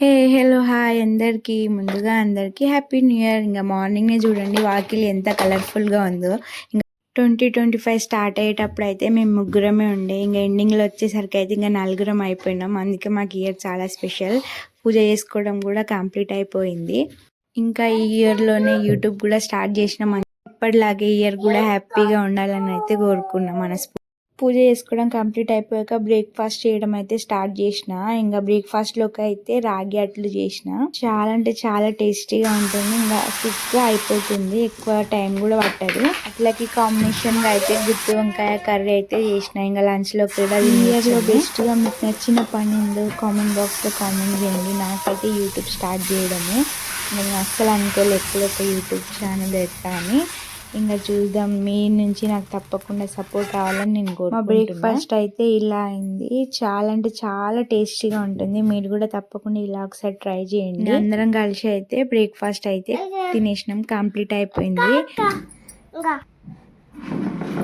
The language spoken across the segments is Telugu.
హే హలో హాయ్ అందరికీ ముందుగా అందరికీ హ్యాపీ న్యూ ఇయర్ ఇంకా మార్నింగ్నే చూడండి వాకిలి ఎంత కలర్ఫుల్గా ఉందో. ఇంకా ట్వంటీ ట్వంటీ ఫైవ్ స్టార్ట్ అయ్యేటప్పుడు అయితే మేము ముగ్గురమే ఉండే. ఇంకా ఎండింగ్లో వచ్చేసరికి అయితే ఇంకా నలుగురం అయిపోయినాం. అందుకే మాకు ఇయర్ చాలా స్పెషల్ పూజ చేసుకోవడం కూడా కంప్లీట్ అయిపోయింది. ఇంకా ఈ ఇయర్లోనే యూట్యూబ్ కూడా స్టార్ట్ చేసినాం. ఇప్పటిలాగే ఇయర్ కూడా హ్యాపీగా ఉండాలని అయితే కోరుకున్నాం మనస్ఫూర్తి పూజ చేసుకోవడం కంప్లీట్ అయిపోయాక బ్రేక్ఫాస్ట్ చేయడం అయితే స్టార్ట్ చేసిన. ఇంకా బ్రేక్ఫాస్ట్లోకి అయితే రాగి అట్లు చేసిన. చాలా అంటే చాలా టేస్టీగా ఉంటుంది. ఇంకా క్విక్గా అయిపోతుంది. ఎక్కువ టైం కూడా పట్టదు. అట్లకి కాంబినేషన్గా అయితే గుత్తి వంకాయ కర్రీ అయితే చేసిన. ఇంకా లంచ్లో కూడా బెస్ట్గా మీకు నచ్చిన పని కామెంట్ బాక్స్లో కామెంట్ చేయండి. నాకైతే యూట్యూబ్ స్టార్ట్ చేయడమే. నేను అస్సలు అనుకోలేదు ఒక యూట్యూబ్ ఛానల్ పెడతా అని ఇంకా చూద్దాం మీ నుంచి నాకు తప్పకుండా సపోర్ట్ కావాలని నేను మా బ్రేక్ఫాస్ట్ అయితే ఇలా అయింది. చాలా అంటే చాలా టేస్టీగా ఉంటుంది. మీరు కూడా తప్పకుండా ఇలా ఒకసారి ట్రై చేయండి. అందరం కలిసి అయితే బ్రేక్ఫాస్ట్ అయితే తినేసినాం. కంప్లీట్ అయిపోయింది.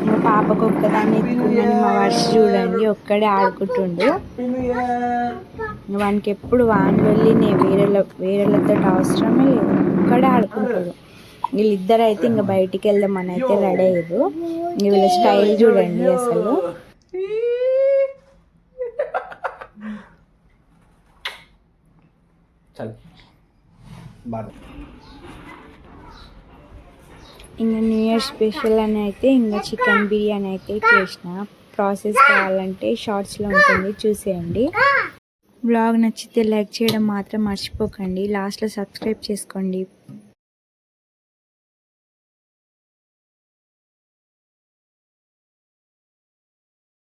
మా పాపకు ఒక్కదాన్ని ఎత్తుకున్నాను మా వర్ష చూడండి. ఒక్కడే ఆడుకుంటుండు. వానికి ఎప్పుడు వాన్ వెళ్ళి నేను వేరే వేరేలతో అవసరమే లేదు. ఒక్కడే ఆడుకుంటాడు. వీళ్ళిద్దరు అయితే ఇంకా బయటికి వెళ్దామని అయితే రెడీ అయ్యారు. వీళ్ళ స్టైల్ చూడండి అసలు. ఇంకా న్యూ ఇయర్ స్పెషల్ అని అయితే ఇంకా చికెన్ బిర్యానీ అయితే చేసిన. ప్రాసెస్ కావాలంటే షార్ట్స్లో ఉంటుంది చూసేయండి. బ్లాగ్ నచ్చితే లైక్ చేయడం మాత్రం మర్చిపోకండి. లాస్ట్లో సబ్స్క్రైబ్ చేసుకోండి.